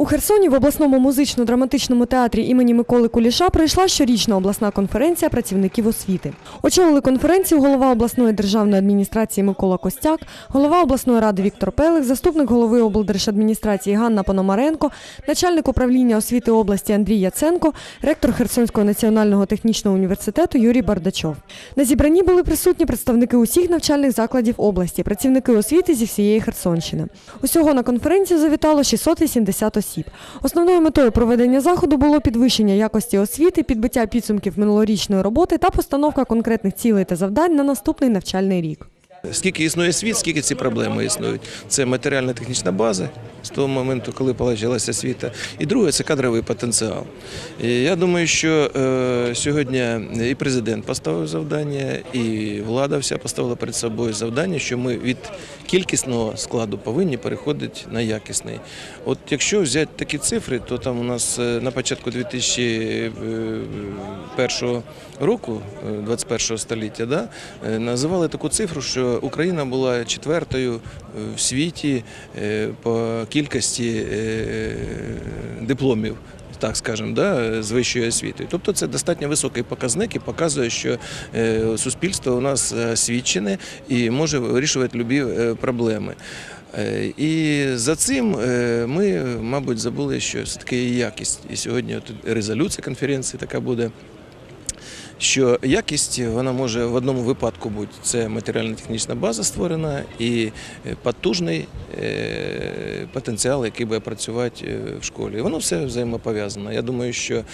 У Херсоні в обласному музично-драматичному театрі імені Миколи Куліша пройшла щорічна обласна конференція працівників освіти. Очолили конференцію голова обласної державної адміністрації Микола Костяк, голова обласної ради Віктор Пелих, заступник голови облдержадміністрації Ганна Пономаренко, начальник управління освіти області Андрій Яценко, ректор Херсонського національного технічного університету Юрій Бардачов. На зібранні були присутні представники усіх навчальних закладів області, працівники освіти зі всієї Херсонщини. Усього на конференцію завітало 680 осіб. Основною метою проведення заходу було підвищення якості освіти, підбиття підсумків минулорічної роботи та постановка конкретних цілей та завдань на наступний навчальний рік. Скільки існує світ, скільки ці проблеми існують. Це матеріально-технічна база з того моменту, коли почалася освіта. І друге це кадровий потенціал. І я думаю, що е, сьогодні і президент поставив завдання, і влада вся поставила перед собою завдання, що ми від кількісного складу повинні переходити на якісний. От якщо взяти такі цифри, то там у нас е, на початку 2001 року, е, 21 століття, да, е, називали таку цифру, що Україна була четвертою е, в світі е, по кількості е, дипломів. Так скажемо, да, з вищою освітою. Тобто це достатньо високий показник і показує, що е, суспільство у нас освічене і може вирішувати любі е, проблеми. І за цим ми, мабуть, забули, що все-таки є якість. І сьогодні резолюція конференції така буде що якість вона може в одному випадку бути це матеріально-технічна база створена і е, потужний е, потенціал, який буде працювати е, в школі. Воно все взаємопов'язано. Я думаю, що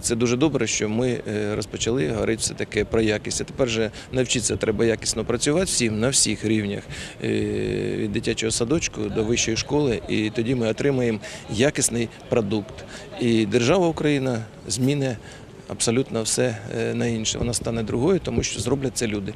це дуже добре, що ми розпочали говорити все таки про якість. А тепер же навчитися треба якісно працювати всім на всіх рівнях від дитячого садочку до вищої школи, і тоді ми отримаємо якісний продукт. І держава Україна зміни абсолютно все е, на інше. Вона стане другою, тому що зроблять це люди.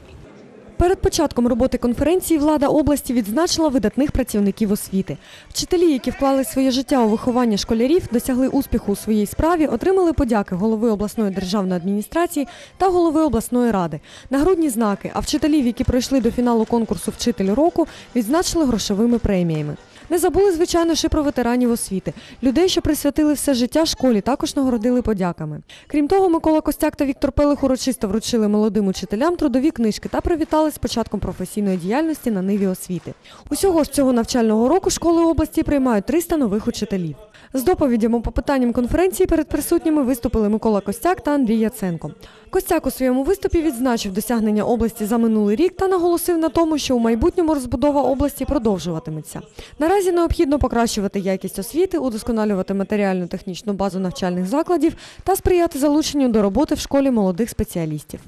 Перед початком роботи конференції влада області відзначила видатних працівників освіти. Вчителі, які вклали своє життя у виховання школярів, досягли успіху у своїй справі, отримали подяки голови обласної державної адміністрації та голови обласної ради. Нагрудні знаки, а вчителів, які пройшли до фіналу конкурсу Вчитель року, відзначили грошовими преміями. Не забули, звичайно, ще про ветеранів освіти. Людей, що присвятили все життя школі, також нагородили подяками. Крім того, Микола Костяк та Віктор Пелих урочисто вручили молодим учителям трудові книжки та привітали з початком професійної діяльності на ниві освіти. Усього ж цього навчального року школи області приймають 300 нових учителів. З доповідями по питанням конференції перед присутніми виступили Микола Костяк та Андрій Яценко. Костяк у своєму виступі відзначив досягнення області за минулий рік та наголосив на тому, що у майбутньому розбудова області продовжуватиметься. Наразі необхідно покращувати якість освіти, удосконалювати матеріально-технічну базу навчальних закладів та сприяти залученню до роботи в школі молодих спеціалістів.